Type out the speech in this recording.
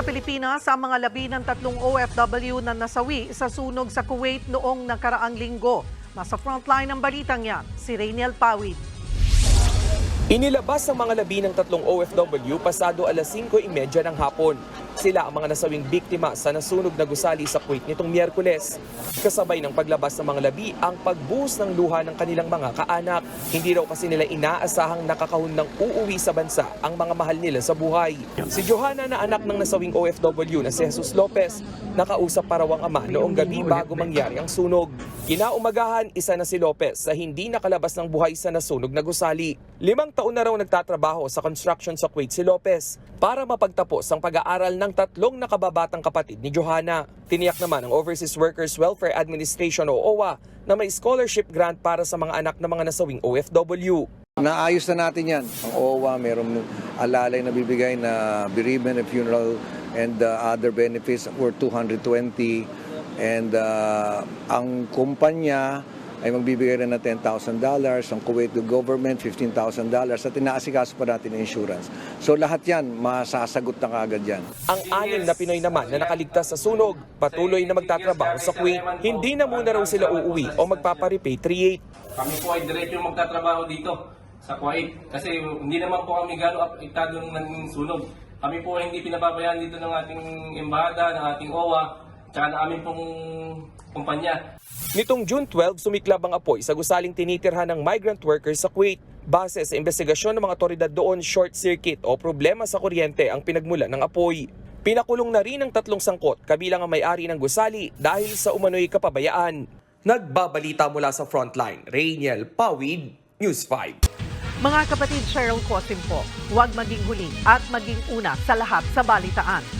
sa Pilipinas ang mga labi ng tatlong OFW na nasawi sa sunog sa Kuwait noong nakaraang linggo. Nasa frontline ng balitang yan, si Rainiel Pawid. Inilabas ang mga labi ng tatlong OFW pasado alas 5.30 ng hapon. Sila ang mga nasawing biktima sa nasunog na gusali sa Kuwait nitong Miyerkules. Kasabay ng paglabas ng mga labi ang pagbuhos ng luha ng kanilang mga kaanak. Hindi raw kasi nila inaasahang nakakahon ng uuwi sa bansa ang mga mahal nila sa buhay. Si Johanna na anak ng nasawing OFW na si Jesus Lopez, nakausap para ang ama noong gabi bago mangyari ang sunog. Kinaumagahan, isa na si Lopez sa hindi nakalabas ng buhay sa nasunog na gusali. Limang taon na raw nagtatrabaho sa construction sa Kuwait si Lopez para mapagtapos ang pag-aaral ng tatlong nakababatang kapatid ni Johanna. Tiniyak naman ng Overseas Workers Welfare Administration o OWA na may scholarship grant para sa mga anak ng mga nasawing OFW. Naayos na natin yan. Ang OWA, mayroong alalay na bibigay na bereavement and funeral and uh, other benefits were 220. And uh, ang kumpanya ay magbibigay rin ng $10,000. Ang Kuwait government, $15,000. At inaasikaso pa natin insurance. So lahat yan, masasagot na kaagad yan. Ang anim na Pinoy naman na nakaligtas sa sunog, patuloy na magtatrabaho sa Kuwait. Hindi na muna raw sila uuwi o magpaparepatriate. Kami po ay diretso magtatrabaho dito sa Kuwait. Kasi hindi naman po kami gano'ng apektado ng sunog. Kami po ay hindi pinababayaan dito ng ating embahada, ng ating OWA, tsaka ng aming pong kumpanya. Nitong June 12, sumiklab ang apoy sa gusaling tinitirhan ng migrant workers sa Kuwait. Base sa investigasyon ng mga otoridad doon, short circuit o problema sa kuryente ang pinagmula ng apoy. Pinakulong na rin ang tatlong sangkot kabilang ang may-ari ng gusali dahil sa umano'y kapabayaan. Nagbabalita mula sa frontline, Rainiel Pawid, News 5. Mga kapatid Cheryl Cosim po, huwag maging huli at maging una sa lahat sa balitaan.